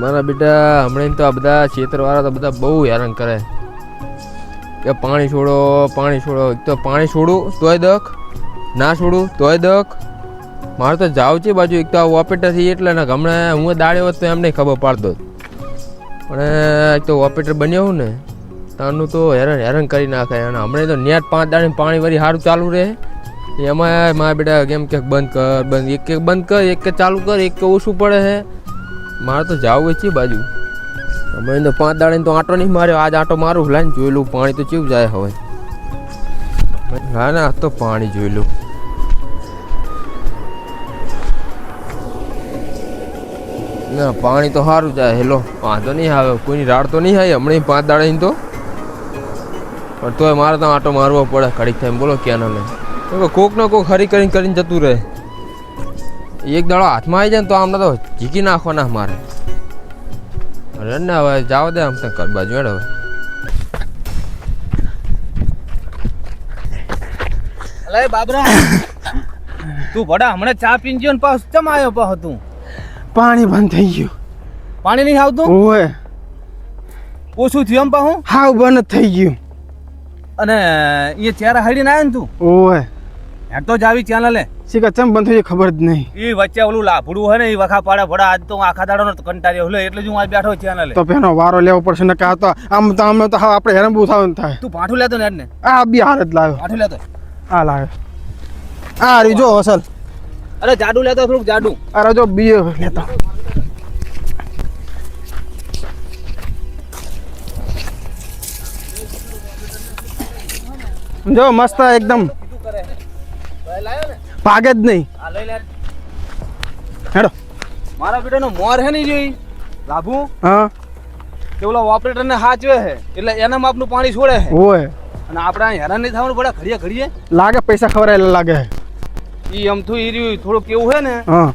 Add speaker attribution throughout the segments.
Speaker 1: મારા બેટા હમણાં તો આ બધા ખેતરવાળા તો બધા બહુ હેરાન કરે. કે પાણી છોડો પાણી છોડો. એક તો પાણી છોડું, તોય દખ. ના છોડું, તોય દખ. મારે તો જાવ છે બાજુ, એક તો આ ઓપરેટર થઈ એટલે ને હમણાં હું દાડે હોત તો એમને ખબર પાડતો પણ એક તો ઓપરેટર બન્યો હું ને, તાનું તો હેરાન હેરાન કરી નાખે અને હમણાં તો નેટ પાંચ દાડે પાણી વળી સારું ચાલુ રહે. એમાં મારા બેટા કેમ કે બંધ કર, બંધ, એક એક બંધ કર, એક ચાલુ કર, એક ઓછું પડે છે મારે તો જાવું છે બાજુ. હમણાં તો પાંચ દાડે તો આંટો નહીં માર્યો, આજ આંટો મારું લાઈને જોઈ લઉં પાણી તો ચીવ જાય હવે. હા ના તો પાણી જોઈ લઉં ના, પાણી તો સારું જાય. હેલો, વાંધો નહીં આવે. કોઈની રાડ તો નહીં આવી હમણાં પાંચ દાડે તો? પણ તોય મારે તો આંટો મારવો પડે. ઘડીક થાય બોલો ક્યાં ના કોક ને કોક હરી કરીને કરીને જતું રહે. એક દાડો હાથમાં આવી જાય ને તો આમને તો ઝીકી નાખવાના મારે. અરે ને હવે જાવ દે આમ તો કર બાજુ હેડ હવે.
Speaker 2: અલે બાબરા તું ભડા હમણાં ચા પીન ગયો ને પાછો ચમ આવ્યો પાછો તું?
Speaker 3: પાણી બંધ થઈ ગયું.
Speaker 2: પાણી નહીં આવતું?
Speaker 3: ઓય.
Speaker 2: ઓછું થયું એમ પાછું?
Speaker 3: હાવ બંધ થઈ ગયું.
Speaker 2: અને એ ચહેરા હડીને આવ્યો ને તું?
Speaker 3: ઓય.
Speaker 2: હેડ તો જાવી ચાલે લે
Speaker 3: શીખા ચમ બંધ થઈ ખબર જ નહીં.
Speaker 2: એ વચ્ચે ઓલું લાભડું હોય ને એ વખા પાડે ભડા આજ તો હું આખા દાડો નો કંટાળ્યો. એટલે એટલે જ હું આજ બેઠો ચાલે
Speaker 3: તો પેનો વારો લેવો પડશે ને કાં તો આમ તો આમ તો હા આપણે હેરાન બહુ થવાનું થાય.
Speaker 2: તું પાઠું લેતો ને ને
Speaker 3: આ બી હાર જ લાવ્યો.
Speaker 2: પાઠું લેતો.
Speaker 3: આ લાવ્યો. આ રી જો અસલ.
Speaker 2: અરે જાડું લેતો થોડુંક જાડું.
Speaker 3: અરે જો બી લેતા. જો મસ્ત એકદમ. ભાગે જ નહીં.
Speaker 2: આ
Speaker 3: હેડો.
Speaker 2: મારા બેટાનો મોર હે નહીં જોઈ? લાભુ
Speaker 3: હા.
Speaker 2: કે ઓલા ઓપરેટર ને હાચવે છે એટલે એના માપનું પાણી છોડે છે
Speaker 3: ઓય.
Speaker 2: અને આપણે હેરાન નહીં થવાનું પડે ઘડીએ ઘડીએ.
Speaker 3: લાગે પૈસા ખવડાયેલા લાગે.
Speaker 2: ઈ અમથું ઈ રહ્યું થોડું કેવું છે ને
Speaker 3: હા.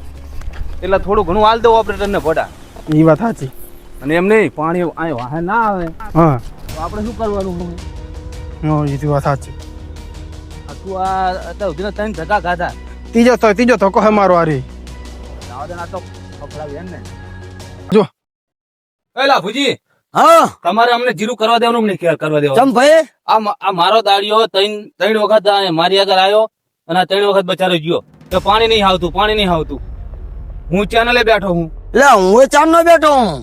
Speaker 2: એટલે થોડું ઘણું હાલ દો ઓપરેટર ને ભડા.
Speaker 3: એ વાત સાચી.
Speaker 2: અને એમ નહીં પાણી અહીં વાહે ના આવે.
Speaker 3: હા.
Speaker 2: તો આપણે શું કરવાનું હોય?
Speaker 3: હા એ વાત સાચી.
Speaker 2: આ તું આ અત્યાર સુધીના ત્રણ ધક્કા ખાધા.
Speaker 3: ત્રીજો તો ત્રીજો ધક્કો હે મારો આરી
Speaker 2: જાવા દે ને તો ફફડાવી એમ ને
Speaker 3: જો.
Speaker 2: એલા ભુજી
Speaker 4: હા?
Speaker 2: તમારે અમને જીરું કરવા દેવાનું કરવા દેવાનું?
Speaker 4: ચમ ભાઈ?
Speaker 2: આ આ મારો દાડિયો ત્રણ ત્રણ વખત મારી આગળ આવ્યો અને ત્રણ વખત બચારો ગયો. તો પાણી નહીં આવતું પાણી નહીં આવતું. હું ચેનલે બેઠો હું.
Speaker 4: લે હું ચા નો બેઠો હું.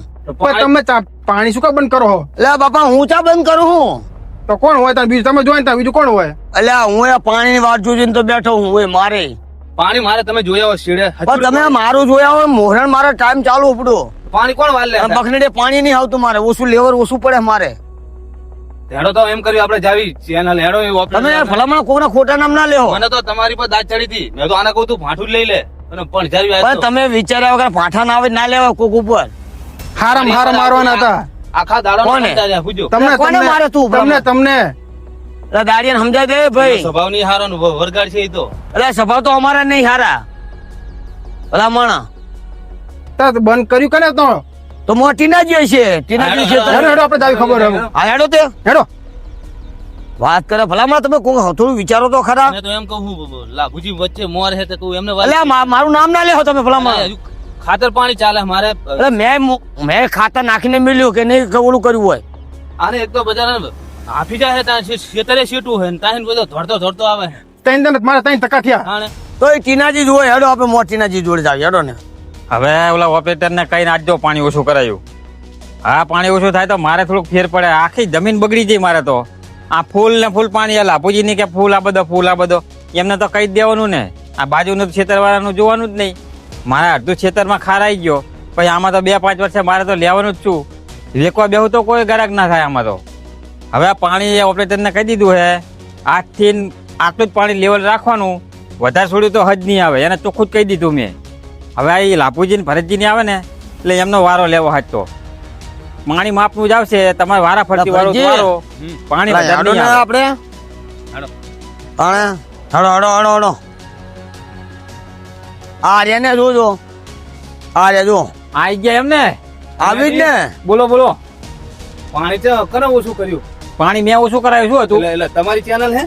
Speaker 3: તમે ચા પાણી શું કા બંધ કરો
Speaker 4: લે બાપા હું ચા બંધ કરું હું?
Speaker 3: તો કોણ હોય ત્યાં બીજું? તમે જોઈને બીજું કોણ હોય?
Speaker 4: અલ્યા હું એ પાણીની વાત જોઈને તો બેઠો હું એ મારે.
Speaker 2: પાણી મારે તમે જોયા હોય શેડે?
Speaker 4: પણ તમે મારું જોયા હોય મોહરણ મારે ટાઈમ ચાલુ ઉપડો.
Speaker 2: પાણી કોણ વાલે?
Speaker 4: બખનેડે પાણી નહીં આવતું મારે ઓછું લેવર ઓછું પડે મારે.
Speaker 2: હેડો તો એમ કર્યું આપણે જાવી. ચેનલ હેડો એ
Speaker 4: તમે ભલામણ કોના ખોટા નામ ના લેવો
Speaker 2: મને તો તમારી પર દાંત ચડી હતી. મેં તો આને કહું તું ભાઠું લઈ લે. અને પણ જાવી
Speaker 4: તમે વિચાર્યા વગર પાઠા ના આવે ના લેવા કોક ઉપર.
Speaker 3: હારમ હારા મારવાના હતા.
Speaker 2: આખા દાડો
Speaker 3: તમને
Speaker 4: કોને મારે તું
Speaker 3: તમને તમને
Speaker 4: દાડિયાને સમજાય દે ભાઈ.
Speaker 2: સ્વભાવ નહીં હારો ને વરગાડ છે તો.
Speaker 4: અરે સ્વભાવ તો અમારા નહીં હારા ભલામણ
Speaker 3: તો બંધ કર્યું કને તો
Speaker 4: તો મો ટીના ટીનાજી છે ટીનાજી છે
Speaker 3: હેડો હેડો આપણે દાવી ખબર હવે
Speaker 4: હા હેડો તે.
Speaker 3: હેડો.
Speaker 4: વાત કરે. ભલામણ તમે કોઈ થોડું વિચારો તો ખરા.
Speaker 2: મેં તો એમ કહું લાભુજી વચ્ચે મોર હે તો તું એમને
Speaker 4: અલ્યા મા- મારું નામ ના લેહો તમે ભલામણ
Speaker 2: હજુ ખાતર પાણી ચાલે મારે
Speaker 4: અરે મેં મુ- ખાતર નાખીને મળ્યું કે નહીં કવળું ઓલું કર્યું હોય.
Speaker 2: આને એક તો બજાર હાફી જાય ત્યાં ખેતરે સીટું હોય ત્યાં બધો ધોડતો ધોડતો આવે
Speaker 3: ત્રણ જણ મારા ત્રણ ટકા થયા.
Speaker 4: તો એ ટીનાજી જ હોય હેડો આપણે મોટ ટીનાજી જોડે જાવ હેડો ને.
Speaker 5: હવે ઓલા ઓપરેટર ને કઈ નાખજો પાણી ઓછું કરાયું. હા પાણી ઓછું થાય તો મારે થોડુંક ફેર પડે. આખી જમીન બગડી જાય મારે તો. આ ફૂલ ને ફૂલ પાણી આ લાભુજી ની કે ફૂલ આ બધો ફૂલ આ બધો. એમને તો કહી જ દેવાનું ને. આ બાજુનું છેતરવાળાનું જોવાનું જ નહીં. મારે અડધું ખેતરમાં ખારાઈ ગયો. પછી આમાં તો બે પાંચ વર્ષે મારે તો લેવાનું જ છું. વેકવા બેહું તો કોઈ ગરાક ના થાય આમાં તો. હવે આ પાણી ઓપરેટરને કહી દીધું હે આજથી આટલું જ પાણી લેવલ રાખવાનું. વધારે છોડ્યું તો હજ નહીં આવે એને ચોખ્ખું જ કહી દીધું મેં. હવે આ એ લાભુજી ને ભરતજી ને આવે ને એટલે એમનો વારો લેવો હાથ તો. પાણી માપનું જ આવશે તમારે વારા ફરતી વાળો. વારો. પાણી.
Speaker 4: આપણે.
Speaker 2: હેડો
Speaker 4: હેડો હેડો હેડો. આ રે ને જોજો. આ રે જો.
Speaker 5: આઈ ગયા એમ ને
Speaker 4: આવી જ ને?
Speaker 5: બોલો બોલો.
Speaker 2: પાણી તો કરો ઓછું કર્યું?
Speaker 5: પાણી મેં ઓછું કરાયું શું હતું?
Speaker 2: એટલે તમારી ચેનલ હે?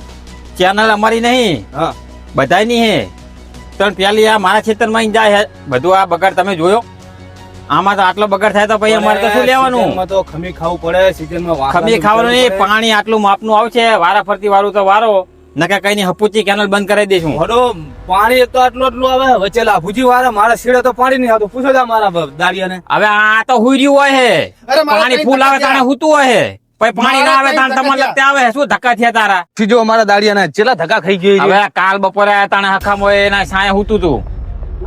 Speaker 5: ચેનલ અમારી નહીં.
Speaker 2: હા.
Speaker 5: બધાય નહીં હે. પણ પેલી આ મારા ખેતરમાં જાય હે. બધું આ બગાડ તમે જોયો? આમાં તો આટલો બગાડ થાય તો પછી અમારે તો શું લેવાનું?
Speaker 2: તો ખમી ખાવું પડે સીઝનમાં
Speaker 5: ખમી ખાવાનું નહીં પાણી આટલું માપનું આવશે. વારા ફરતી વાળું તો વારો. નકે કઈ ની હપુચી કેનલ બંધ કરાવી દઈશું
Speaker 2: હડો પાણી તો આટલું આટલું આવે. વચ્ચે લાભુજી વાળા મારા શીડે તો પાણી નહીં આવતું. પૂછો જા મારા દાડિયાને.
Speaker 5: હવે આ તો હુઈ રહ્યું હોય હે. પાણી ફૂલ આવે તાણે હુતું હોય હે. પછી પાણી ના આવે તાણે તમારે લગતે આવે શું ધક્કા થયા તારા?
Speaker 2: જો અમારા દાડિયાના ચેલા ધક્કા ખાઈ ગઈ
Speaker 5: હવે કાલ બપોરે તાણે હખામ હોય એના સાયા હુતું તું.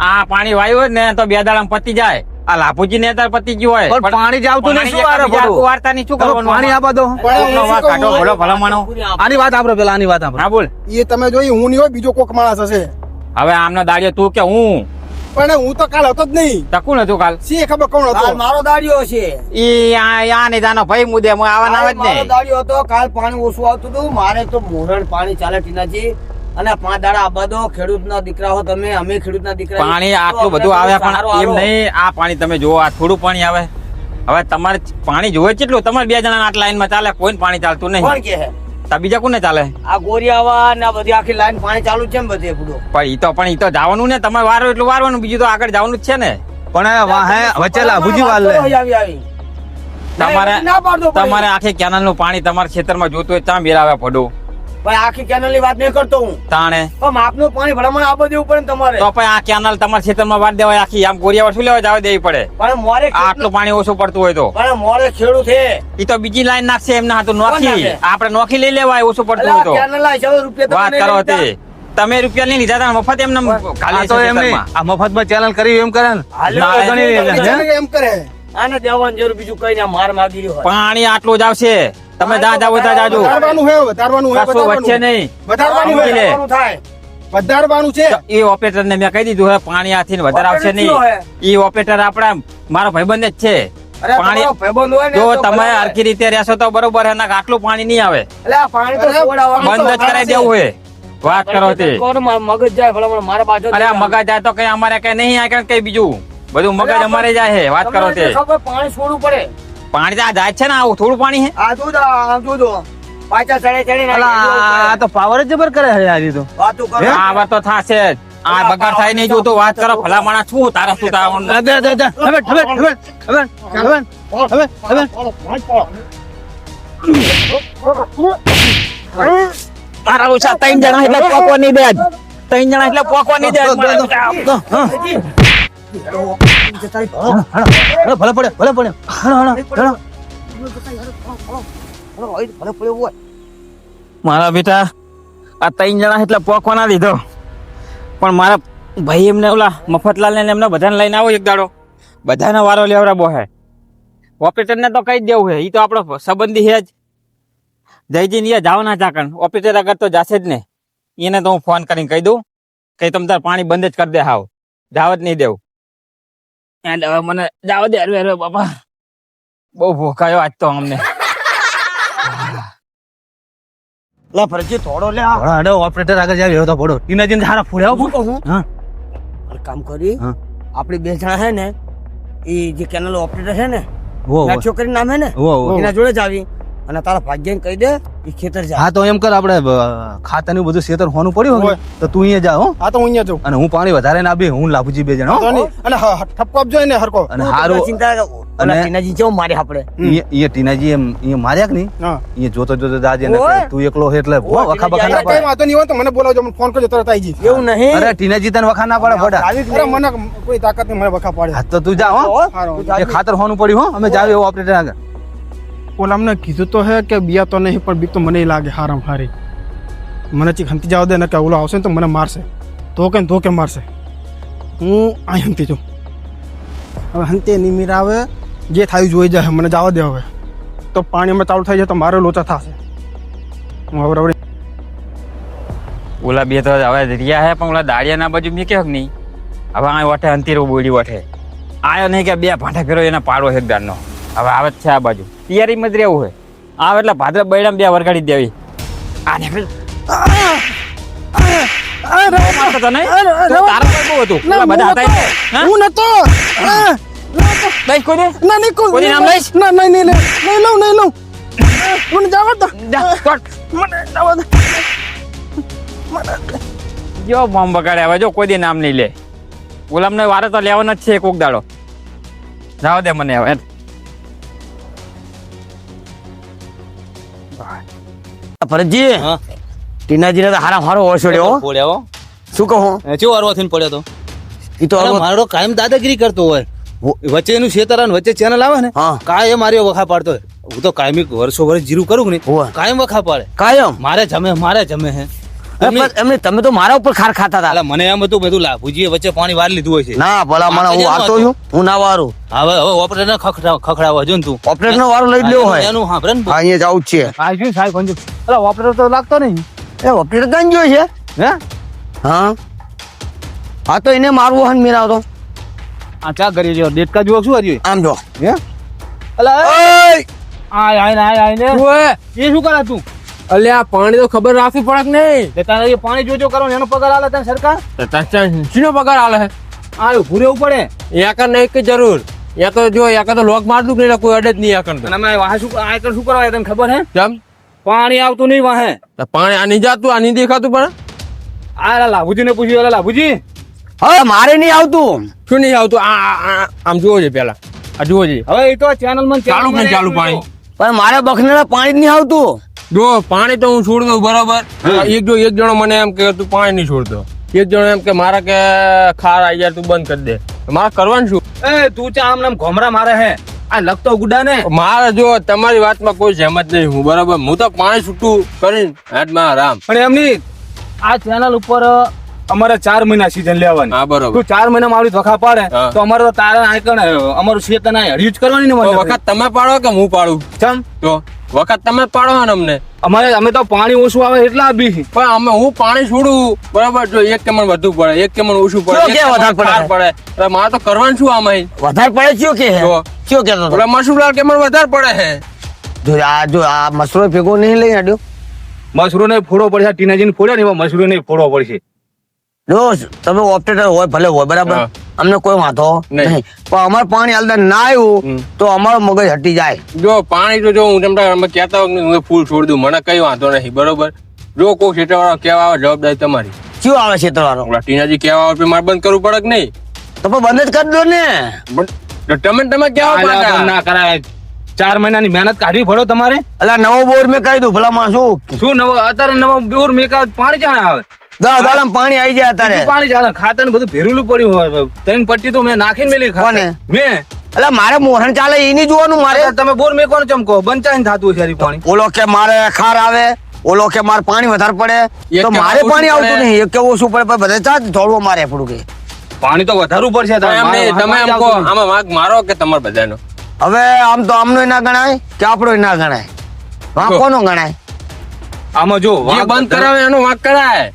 Speaker 5: આ પાણી વાયુ હોય ને તો બે દાડા પતી જાય. આ લાભુજી ને તાર પતી ગયું હોય.
Speaker 2: પણ પાણી જ આવતું નહીં, શું આરે
Speaker 5: પાણી
Speaker 2: પડવું?
Speaker 5: વાર્તા ની શું કરવાનું
Speaker 2: પાણી આપા દો.
Speaker 5: કાઢો, ભલો ભલામણો.
Speaker 2: આની વાત આપરો પેલા આની વાત આપરો
Speaker 5: હા બોલ.
Speaker 3: એ તમે જોઈ હું નહીં હોય બીજો કોક માણસ હશે.
Speaker 5: હવે આમના દાડિયો તું કે હું?
Speaker 3: પણ હું તો કાલ હતો જ નહીં.
Speaker 5: ટકું નતું કાલ?
Speaker 3: સી ખબર કોણ હતો?
Speaker 4: મારો દાડિયો છે
Speaker 5: ઈ આ આ ને જાનો ભાઈ મુદે હું આવા ના જ
Speaker 4: મારો દાડિયો હતો કાલ પાણી ઓછું આવતું હતું મારે તો મોરણ પાણી ચાલે ટીનાજી અને પાંચ દાડા બધો દો ખેડૂતના દીકરા હો તમે અમે ખેડૂતના દીકરા.
Speaker 5: પાણી આટલું બધું આવે પણ એમ નહીં આ પાણી તમે જોવો આ થોડું પાણી આવે. હવે તમારે પાણી જોવે કેટલું? તમારે બે જણા આટલા લાઈનમાં ચાલે કોઈ પાણી ચાલતું
Speaker 4: કોણ
Speaker 5: નહીં.
Speaker 4: કે હે
Speaker 5: તો બીજા કોને ચાલે?
Speaker 4: આ ગોરિયાવા ને આ બધી આખી લાઈન પાણી ચાલુ છે ને બધે બધું
Speaker 5: પણ ઈ તો પણ ઈ તો જવાનું ને તમારે વારો એટલું વારવાનું બીજું તો આગળ જવાનું જ છે ને.
Speaker 2: પણ વાહે વચ્ચે લાભુજી વાલ લે.
Speaker 4: આવી આવી.
Speaker 5: તમારે. તમારે આખી કેનાલનું પાણી તમારા ખેતરમાં જોતું હોય ત્યાં બેરાવે પડું.
Speaker 4: ભાઈ આખી કેનલની વાત નહીં કરતો હું.
Speaker 5: તાણે?
Speaker 4: પણ માપનું પાણી ભલામણ આપવા દેવું પડે તમારે.
Speaker 5: તો પછી આ કેનાલ તમારા ખેતરમાં વાળ દેવાય આખી આમ ગોરિયાવાડ શું લેવા જવા દેવી પડે?
Speaker 4: પણ મોરે
Speaker 5: આટલું પાણી ઓછું પડતું હોય તો.
Speaker 4: પણ મોરે ખેડૂત છે.
Speaker 5: ઈ તો બીજી લાઈન નાખશે એમના હાથું નોખી.
Speaker 4: નાખે?
Speaker 5: આપણે નોખી લઈ લેવાય ઓછું પડતું હોય તો.
Speaker 4: કેનલ રૂપિયા
Speaker 5: વાત
Speaker 4: તમે
Speaker 5: કરો તમે રૂપિયા નહીં લીધા મફત એમને
Speaker 2: તો એમ નહીં આ મફતમાં ચેનલ કરી એમ કરે ને?
Speaker 3: એમ
Speaker 4: આને દેવાનું જરૂર બીજું કઈ ના માર માગી રહ્યો
Speaker 5: પાણી આટલું જ આવશે. તમે દાદા. બધા જાજો
Speaker 3: વધારવાનું હે વધારવાનું હે
Speaker 5: વચ્ચે નહીં.
Speaker 3: વધારવાનું હે
Speaker 4: થાય.
Speaker 3: વધારવાનું છે.
Speaker 5: એ ઓપરેટર ને મેં કહી દીધું હે પાણી આથી વધારે આવશે
Speaker 4: Operator કયો
Speaker 5: નહીં એ ઓપરેટર આપણા મારો ભાઈબંધ જ છે. પાણી
Speaker 4: તમારો ભાઈબંધ હોય ને
Speaker 5: જો
Speaker 4: તો
Speaker 5: તમે
Speaker 4: ભલે.
Speaker 5: રીતે રહેશો તો બરોબર હે આટલું પાણી નહીં આવે. બંધ જ કરાવી દેવું હે. વાત કરો તે
Speaker 4: મગજ જાય મારા બાજુ
Speaker 5: અરે મગજ જાય તો કઈ અમારે કઈ નહીં આ કઈ બીજું. બધું મગજ અમારે જાય હે વાત કરો તે
Speaker 4: પાણી છોડવું પડે.
Speaker 5: પાણી તો આ જાય છે ને આવું થોડું પાણી હે
Speaker 4: આ જો આ જો પાછા ચડે ચડે
Speaker 2: આ તો પાવર જ જબર કરે હે આજે તો.
Speaker 4: વાતું કરે.
Speaker 5: આ વાત તો થાશે જ. આ બગાડ થાય નહીં જોતું વાત કરો ભલા માણસ શું તારા શું તારા
Speaker 2: હવે હવે હવે હવે હવે હવે હવે.
Speaker 5: તારા ઓછા ત્રણ જણા એટલે પોકો નહીં દે ત્રણ જણા એટલે પોકો નહીં દે
Speaker 2: ભલે પડે ભલે પડે ભલે હળો.
Speaker 5: મારા બેટા, આ ત્રણ જણા એટલે પોકવાના લીધો પણ મારા ભાઈ એમને ઓલા મફતલાલ ને એમને બધાને લઈને આવો એક દાડો. બધાને વારો લેવડાવો હે. ઓપરેટર ને તો કહી દેવું હે એ તો આપણો સંબંધી હે જ. જયજી ને જવાના ચાકણ ઓપરેટર આગળ તો જાશે જ ને. એને તો હું ફોન કરીને કહી દઉં કે તમ તાર પાણી બંધ જ કરી દે હાવ. જાવ જ નહીં દેવું. અને હવે મને જાવ દે અરે અરે બાપા બહુ ભૂખાયો આજ તો અમને
Speaker 4: લે ફરજી થોડો લે આ
Speaker 2: ઓપરેટર આગળ જાય એવો તો ભણો. જઈને હારા ફોડ્યા
Speaker 4: હું કહું
Speaker 2: હા.
Speaker 4: કામ કરી
Speaker 2: હા.
Speaker 4: આપણી બે જણા હે ને એ જે કેનલ ઓપરેટર છે ને
Speaker 2: વો,
Speaker 4: છોકરી નામ હે ને. એના જોડે જ આવી અને તારા ભાગ્યને કહી દે એ ખેતર જાય
Speaker 2: હા તો એમ કર આપણે ખાતાનું બધું શેતર હોનું પડ્યું હોય. તો તું અહીંયા જા હો.
Speaker 3: તો હું અહીંયા જાઉં.
Speaker 2: અને હું પાણી વધારે ના બી હું લાભુજી બે જણ.
Speaker 3: અને ઠપકો આપજો ને હરકો
Speaker 2: અને હારું
Speaker 4: ચિંતા
Speaker 2: અને-
Speaker 4: ટીનાજી કેવું મારે આપણે.
Speaker 2: એ ટીનાજી એમ એ માર્યા કે નહીં? અહીંયા જોતો જોતો દાજે ને તું એકલો એટલે વખા બખા ના પડે.
Speaker 3: વાંધો નહીં હોય તો મને બોલાવજો મને ફોન કરજો તરત આવી જઈશ
Speaker 4: એવું નહીં.
Speaker 2: અરે ટીનાજી તને વખા ના પડે
Speaker 4: જ
Speaker 3: અરે મને કોઈ તાકાત નહીં મને વખા પાડે.
Speaker 2: હા તો તું જા હો.
Speaker 4: જાજી.
Speaker 2: એ ખાતર હોનું પડ્યું હો. અમે જાવ એવો ઓપરેટર આગળ.
Speaker 3: ઓલા અમને કીધું તો હે કે બિયા તો નહીં, પણ બી તો મને લાગે હારામ હારી. મને ચીક હંતી જવા દે ને કે ઓલો આવશે ને તો મને મારશે. તો કે તો કે મારશે. હું અહીં હંતી છું. હવે હંતે નિમિર આવે, જે થાય જોઈ જાય, મને જવા દે હવે. તો પાણી અમે ચાલુ થઈ જાય તો મારે લોચા થશે. હું હવે રવડી
Speaker 5: ઓલા બે તો હવે રહ્યા હે, પણ ઓલા દાળિયા ના બાજુ મેં કે નહીં. હવે આ વઠે અંતીરો બોલી વઠે આયો નહીં કે બે ભાંઠા ફેરો એને પાડો છે દારનો હવે આવે છે આ બાજુ. તૈયારી મત રહેવું હોય. આવે એટલે ભાદર બૈડા બે વરગાડી જ દેવી. આ નીકળ. જો બોમ્બ બગાડે હવે જો કોઈ દી નામ નહીં લે. ગુલામને વારે તો લેવાનો જ છે કોક દાડો જાવ દે મને હવે.
Speaker 4: ભરતજી ટીનાજીને તો હારા હારો ઓળછોડ્યો
Speaker 2: પડ્યો
Speaker 4: શું કહું
Speaker 2: ચેવો અરવા થઈને પડ્યો તો?
Speaker 4: એ તો
Speaker 2: મારો કાયમ દાદાગીરી કરતો હોય. વચ્ચે એનું શેતર વચ્ચે ચેનલ આવે ને કાયમ મારી વખા પાડતો હોય. હું તો કાયમી વર્ષો વર્ષ જીરું કરું ને કાયમ વખા પાડે.
Speaker 4: કાયમ?
Speaker 2: મારે જમે મારે જમે હે.
Speaker 4: એમને તમે તો મારા ઉપર ખાર ખાતા હતા.
Speaker 2: અલા મને એમ હતું બધું લાભુજીએ વચ્ચે પાણી વાર લીધું હોય છે.
Speaker 4: ના ભલા મને હું વારતો છું. હું ના વારું.
Speaker 2: હવે હવે ઓપરેટર ને ખખડાવો જો તું.
Speaker 4: ઓપરેટર નો વારો લઈ લેવો હોય.
Speaker 2: એનું હા
Speaker 4: હા, અહીંયા જવું જ છે.
Speaker 2: આ શું સાહેબ કંજુ અલા ઓપરેટર તો લાગતો નહીં.
Speaker 4: એ ઓપરેટર કઈ ગયો છે.
Speaker 2: હે?
Speaker 4: હા. હા તો એને મારવો હન મેરા તો
Speaker 2: આ ચા કરી જો ડેટકા જુઓ શું હરી
Speaker 4: આમ જો.
Speaker 2: હે? અલા
Speaker 4: ઓય!
Speaker 2: આય આય આય આય ને.
Speaker 1: ઓય!
Speaker 2: એ શું કરે તું?
Speaker 1: અલ્યા આ પાણી તો ખબર રાખવી પડે કે નહીં?
Speaker 2: તારે એ પાણી જોજો કરો એનો પગાર આલે તને સરકાર?
Speaker 1: શીનો પગાર આલે?
Speaker 2: આ રહેવું પડે
Speaker 1: યાકર નહીં કે જરૂર. યા તો જો યાકર તો લોક મારતું કે નહીં કોઈ અડે જ નહીં યાકર તો.
Speaker 2: અને અમે વાહ શું આ કર શું કરવા તને ખબર હે?
Speaker 1: કેમ?
Speaker 2: પાણી આવતું નહીં વાહે.
Speaker 1: તો પાણી આ નહીં જાતું આ નહીં દેખાતું પણ?
Speaker 2: આ લાભુજી ને પૂછ્યું અલા લાભુજી.
Speaker 4: હવે મારે નહીં આવતું.
Speaker 1: શું નહીં આવતું? આ આમ જુઓ છે પેલા. આ જુઓ છે
Speaker 2: હવે એ તો ચેનલમાં
Speaker 1: ચાલુ ચાલુ પાણી.
Speaker 4: પણ મારે બખને પાણી જ નહીં આવતું.
Speaker 1: જો પાણી તો હું છોડ દઉં બરાબર? એક જો એક જણો મને એમ કે તું પાણી નહીં છોડતો. એક જણો એમ કે મારા કે ખાર આવી જાય તું બંધ કરી દે. મારે કરવાનું શું?
Speaker 2: એ તું ચા આમ નામ ઘોમરા મારે હે. આ લગતો ગુડા ને.
Speaker 1: મારા જો તમારી વાતમાં કોઈ સહેમત નહીં હું બરાબર? હું તો પાણી છૂટું કરીને હાથમાં આરામ
Speaker 2: પણ એમની આ ચેનલ ઉપર અમારે ચાર મહિના સીઝન લેવાની.
Speaker 1: હા બરોબર.
Speaker 2: તું ચાર મહિના મારી વખા પાડે. તો અમારે તો તારા આઈકણ અમારું શેતન આ હળિયું જ કરવાની ને મને
Speaker 1: વખત તમે પાડો કે હું પાડું?
Speaker 2: ચમ.
Speaker 1: તો વખત તમે પાડો ને અમને.
Speaker 2: અમારે અમે તો પાણી ઓછું આવે એટલા બી.
Speaker 1: પણ અમે હું પાણી છોડું. બરાબર જો એક કેમણ વધુ પડે એક કેમણ ઓછું પડે
Speaker 4: કે વધારે પડે?
Speaker 1: પડે? એટલે મારે તો કરવાનું શું આમાં
Speaker 4: વધારે પડે કયો કે. કયો કેતો?
Speaker 1: એટલે મસૂર કેમણ વધારે પડે હે?
Speaker 4: જો આ જો આ મસરો ભેગો નહીં લઈ આડ્યો?
Speaker 2: મસરૂ ને ફોડો પડશે ટીનાજી ને ફોડ્યા ને એમાં મસરૂ ને ફોડવો પડશે.
Speaker 4: જો તમે ઓપરેટર હોય ભલે હોય બરાબર. અમને કોઈ વાંધો
Speaker 1: નહીં.
Speaker 4: પણ અમારે પાણી હાલતા ના આવ્યું તો અમારો મગજ હટી જાય.
Speaker 1: જો પાણી તો જો હું તમને કહેતા હોય હું ફૂલ છોડી દઉં મને કઈ વાંધો નહીં બરોબર? જો કોઈ ક્ષેત્રવાળો કહેવા આવે જવાબદારી તમારી.
Speaker 4: કયો આવે
Speaker 1: ક્ષેત્રવાળો ટીનાજી કહેવા આવે મારે બંધ કરવું પડે કે નહીં?
Speaker 4: તો પણ બંધ જ કરી દો ને.
Speaker 1: તમે તમે કહેવા.
Speaker 2: પણ ના કરાય. ચાર મહિનાની મહેનત કાઢવી પડો તમારે.
Speaker 4: અલા નવો બોર મેં કહી દઉં ભલા માં શું?
Speaker 2: શું નવો? અત્યારે નવો બોર મેં પાણી ક્યાં આવે?
Speaker 4: દસ દાડા પાણી આવી જાય
Speaker 2: તારે પાણી ચાલે ખાતર ને બધું ભેરેલું પડ્યું હોય. ત્રણ પટ્ટી તો મેં નાખીને મેલી
Speaker 4: ખાને
Speaker 2: મેં?
Speaker 4: એટલે મારે મોહન ચાલે એ નહીં જોવાનું મારે.
Speaker 2: તમે બોર મેકવાનો ચમકો. બંચાઈ થતું છે પાણી.
Speaker 4: ઓલો કે મારે ખાર આવે ઓલો કે મારે પાણી વધારે પડે. તો મારે પાણી આવતું નહીં. એક કે ઓછું પડે પણ બધે ચાલ થોડું મારે કે.
Speaker 2: પાણી તો વધારવું પડશે
Speaker 1: તમે
Speaker 2: પાણી
Speaker 1: એમ કહો. આમાં વાંક મારો કે તમારે બધાનો?
Speaker 4: હવે આમ તો આમનો ના ગણાય કે આપણો ના ગણાય?
Speaker 1: વાંકોનો
Speaker 4: કોનો ગણાય?
Speaker 2: આમાં જો
Speaker 1: જે
Speaker 2: વાંક
Speaker 1: બંધ કરાવે એનો વાંક કરાય.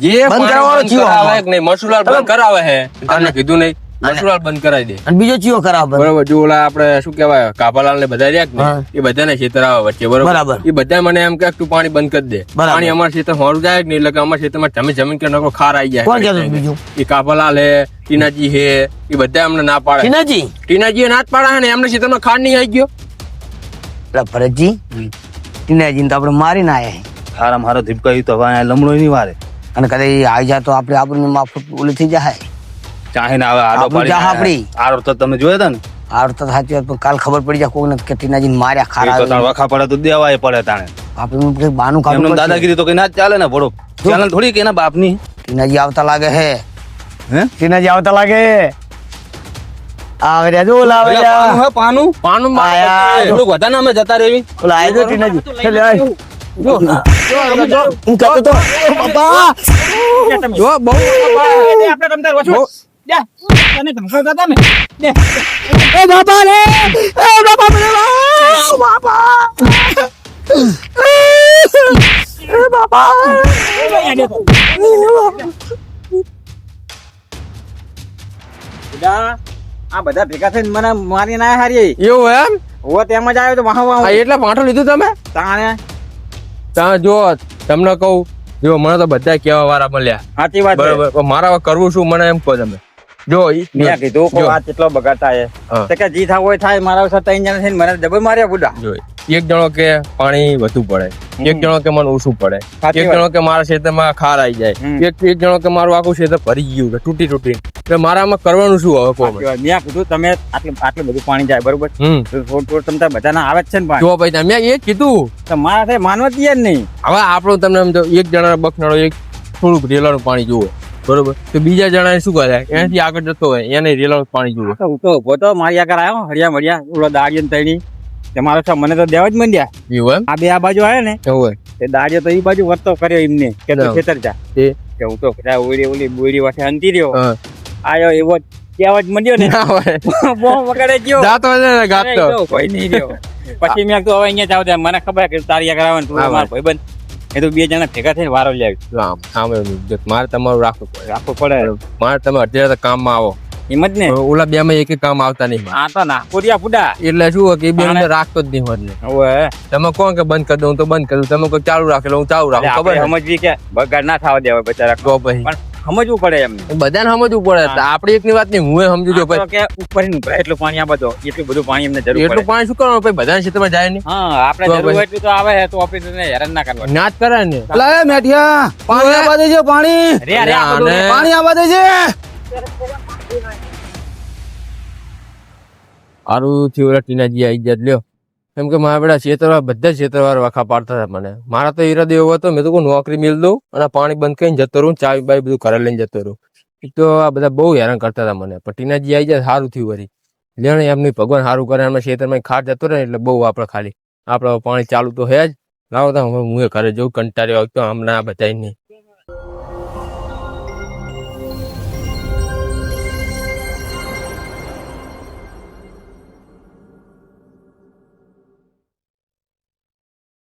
Speaker 1: જે
Speaker 4: બંધ
Speaker 1: કરાવે કે નહીં મસુલાલ બંધ કરાવે હે તમને કીધું નહીં મસુલાલ બંધ કરાવી દે.
Speaker 4: અને બીજો ચિયો ખરાબ
Speaker 1: બરોબર જો ઓલા આપણે શું કહેવાય કાપાલાલ ને બધા રહ્યા એ બધાને ખેતર આવે વચ્ચે બરોબર. એ બધા મને એમ કે તું પાણી બંધ કરી દે. પાણી અમારા ખેતર હોરું જાય કે નહીં એટલે કે અમારા ખેતરમાં જમીન જમીન કે નકરો ખાર આવી જાય.
Speaker 4: કોણ કહેતો બીજું?
Speaker 1: એ કાપાલાલ હે ટીનાજી હે એ બધા અમને ના પાડે.
Speaker 4: ટીનાજી?
Speaker 1: ટીનાજી ના જ પાડે ને એમને ખેતરમાં ખાર નહીં આવી ગયો.
Speaker 4: એટલે ભરતજી ટીનાજીને તો આપણે મારી ના આયા
Speaker 2: હારા મારો ધીપકાઈ તો હવે આ નહીં વારે.
Speaker 4: અને કદાચ આવી જાય તો આપણે આપણને માફક ઓલી થઈ જાય.
Speaker 2: ચાહે ના આવે આડો પાડી
Speaker 4: ચાહ આપણી.
Speaker 2: આરો તો તમે જોયા હતા ને?
Speaker 4: આરો તો સાચી વાત પણ કાલ ખબર પડી જાય કોઈને કે ટીનાજીને માર્યા ખારા
Speaker 2: તો તાણ વખા પડે તો દેવાય પડે તાણે.
Speaker 4: આપણે કઈ બાનું કામ
Speaker 2: એમનું. દાદાગીરી તો કઈ ના ચાલે ને ભડો ચાલે થોડી કે એના બાપની?
Speaker 4: ટીનાજી આવતા લાગે હે.
Speaker 2: હે?
Speaker 4: ટીનાજી આવતા લાગે આવે જો ઓલા આવે
Speaker 2: પાનું. પાનું?
Speaker 4: આયા.
Speaker 2: થોડું વધારે અમે જતા રહેવી.
Speaker 4: ઓલા ટીનાજી ચાલ આય. હું. કહેતો તો બાપા!
Speaker 1: જો બહુ
Speaker 4: એ બાપા રે! એ બાપા મને બાપા! એ બાપા!
Speaker 5: આ બધા ભેગા થઈને મને મારી ના હારી
Speaker 1: એવું એમ?
Speaker 5: હો તેમ જ આવ્યો તો વાહ વાહ.
Speaker 1: એટલે પાઠો લીધું તમે?
Speaker 5: તાણે
Speaker 1: ત્યાં જો તમને કહું જો મને તો બધા કેવા વાળા મળ્યા.
Speaker 5: સાચી વાત
Speaker 1: બરાબર મારા કરવું શું મને એમ કહો તમે. જો
Speaker 5: મેં કીધું કે આ કેટલો બગાડતા છે. કે જી થવું હોય થાય મારા સાથે ત્રણ જણા થઈને મને ડબલ માર્યા બુડા.
Speaker 1: જો એક જણો કે પાણી વધુ પડે એક જણો કે મને ઓછું પડે એક જણો કે મારા ખેતરમાં ખાર આવી જાય એક એક જણો કે મારું આખું ખેતર ભરી ગયું તૂટી તૂટી એટલે મારામાં કરવાનું શું હવે
Speaker 5: મેં કીધું તમે આટલું આટલું બધું પાણી જાય બરોબર? થોડું થોડું તમને બધાના આવે જ છે ને
Speaker 1: જો ભાઈ તમે એ કીધું.
Speaker 5: મારા માનવા જ નહીં.
Speaker 1: હવે આપણું તમને તો એક જણા બખનાળો એક થોડુંક રેલાનું પાણી જુઓ બરોબર? તો બીજા જણાને શું કરે એનાથી આગળ જતો હોય એને રેલાનું પાણી જુઓ.
Speaker 5: તો હું તો ઊભો તો મારી આગળ આવ્યો હરિયા મરિયા ઓલો દાડિયો ને તણી. તે મારો સાહેબ મને તો દેવા જ મંડ્યા.
Speaker 1: એવું
Speaker 5: આ બે આ બાજુ આવે ને
Speaker 1: હોય.
Speaker 5: તે દાડિયો તો એ બાજુ વર્તો કર્યો એમને કે તું ખેતર જા. કે હું તો ઓલી બોરી વાઠે અંતી રહ્યો. આયો એવો કહેવા જ મંડ્યો ને. બહુ વગાડે ગયો.
Speaker 1: જાતો ને ગાતો.
Speaker 5: કોઈ નહીં રહ્યો. પછી મેં તો હવે અહીંયા જાવ દે મને ખબર કે તારી ને તું મારો ભાઈબંધ. એ તો બે જણા ભેગા થઈને વારો લેવી
Speaker 1: આમ મારે તમારું રાખવું પડે.
Speaker 5: રાખવું પડે.
Speaker 1: મારે તમે અત્યારે કામમાં આવો.
Speaker 5: એમ જ ને.
Speaker 1: ઓલા બે માં એક કામ આવતા નહીં
Speaker 5: આ તો ના પૂર્યા ફૂડા
Speaker 1: એટલે શું કે બે
Speaker 5: આને-
Speaker 1: રાખતો જ નહીં હોત ને.
Speaker 5: હવે
Speaker 1: તમે કોણ કે બંધ કરી દઉં તો બંધ કરી દઉં. તમે કોઈ ચાલુ રાખેલો હું ચાલુ રાખું ખબર
Speaker 5: સમજવી કે બગાડ ના થવા દેવા બચારા
Speaker 1: તો પછી.
Speaker 5: સમજવું પડે એમ
Speaker 1: બધાને સમજવું પડે. આપડી એકની વાત નહીં હું સમજુ છું
Speaker 5: કે ઉપર એટલું પાણી આ બધો એટલું બધું પાણી એમને જરૂર
Speaker 1: એટલું પાણી શું કરવાનું ભાઈ? બધાના ક્ષેત્રમાં જાય નહીં.
Speaker 5: હા આપણે જરૂર એટલું તો આવે તો ઓફિસ ને હેરાન ના કરવા
Speaker 1: ના જ કરે ને.
Speaker 3: લે મેઠિયા પાણી આવવા દેજો પાણી.
Speaker 5: રે રે
Speaker 3: પાણી આવવા દેજે.
Speaker 1: સારું થયું ટીનાજી આવી ગયા લ્યો. કેમ કે મારા બેટા છેતરવા બધા છેતરવાર વખા પાડતા હતા મને. મારા તો ઈરાદો એવો હતો, મેં તો કોઈ નોકરી મેળ દઉં અને પાણી બંધ કરીને જતો રહું ચા બાય બધું ઘરે લઈને જતો રહું. એક તો આ બધા બહુ હેરાન કરતા હતા મને. પણ ટીનાજી આવી જાય સારું થયું વળી લેણે એમની ભગવાન સારું કરે, એમના ખેતરમાં ખાટ જતો રહે એટલે બહુ આપણે ખાલી. આપણે પાણી ચાલુ તો હે જ. લાવો તો હવે હું એ ઘરે જવું કંટાળ્યો આવતો, હમણાં આ બધા નહીં